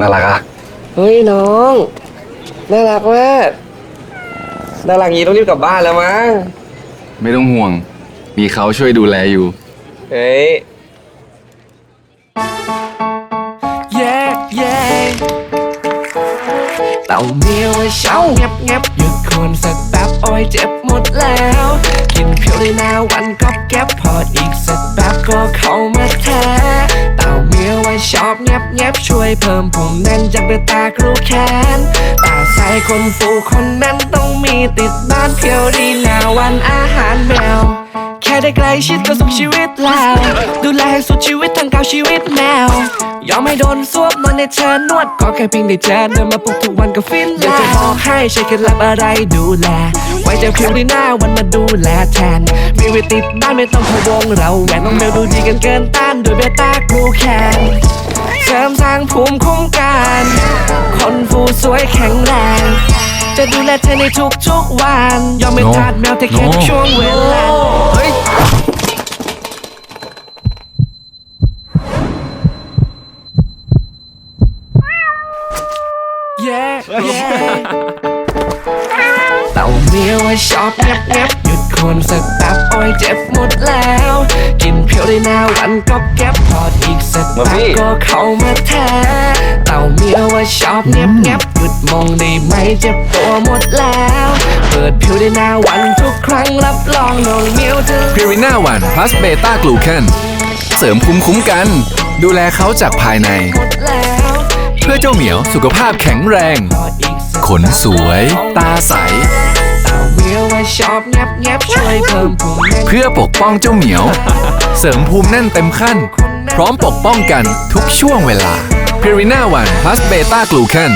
น่ารักอะเฮ้ยน้อง น่ารักมากน่ารักงี้ต้องรีบกลับบ้านแล้วมั้ง ไม่ต้องห่วง มีเขาช่วยดูแลอยู่ เฮ้ย เย้เย้เต่าเมียวไว้เช้าเงียบเงียบหยุดคนสักแป๊บโอ้ยเจ็บหมดแล้ว กินเพียวได้นาวันก็แก็บพออีกสักแป๊บก็เข้ามาแท้เต่าเมียวไว้ชอบเงียบ เงียบช่วยเพิ่มผมแน่นจากเบตากรูแขนตาใสคนฟูคนนั้นต้องมีติดบ้านเพียวดีนาวันอาหารแมวแค่ได้ใกล้ชิดก็สุขชีวิตแล้ว ดูแลให้สุดชีวิตทั้งเก่าชีวิตแมวยอมไม่โดนสวบนอนในเธอนวดก็แค่เพียงได้เจอเดินมาปลุกทุกวันก็ฟินแล้วอยากจะบอกให้ใช้เคล็ดลับอะไรดูแล ไว้ใจเพียงดีหน้าวันมาดูแลแทน มีไว้ติดบ้านไม่ต้องพะวงเราแหวนน้องเมลดูดีกันเกินต้านด้วยเบต้ากรูแคน ริมสร้างภูมิคุ้มกัน คนฟูสวยแข็งแรง จะดูแลเธอในทุกๆวัน ยอมไม่โน่ทาดแมวแต่แค่โน่ช่วงเวลาเฮ้ยเย้เย้เต่าเมียว่าชอบเงียบเงียบหยุดคนสักแป๊บโอ้ยเจ็บหมดแล้วกินเพียว ได้นาวันก็แก็บพอดอีกสักมาแป๊พี่บก็เข้ามาแท้เต่าเมียว่าชอบเงียบเงียบหยุดมองได้ไหมเจ็บตัวหมดแล้ว เปิดเพียวได้นาวันทุกครั้งรับรองน้องเมียวเธอพิริน่าวัน plus เบต้ากลูแคนเสริมภูมิคุ้มกัน ดูแลเขาจากภายใน หมดแล้วเพื่อเจ้าเหมียวสุขภาพแข็งแรง พออีกสักขนสวย ตาใส เต่าเมียว่าชอบเงียบเงียบช่วยเพิ่มภูมิแน่นเพื่อปกป้องเจ้าเหมียว เสริมภูมิแน่นเต็มขั้น พร้อมปกป้องกันทุกช่วงเวลาพิริน่าวันพลัสเบต้ากลูแคน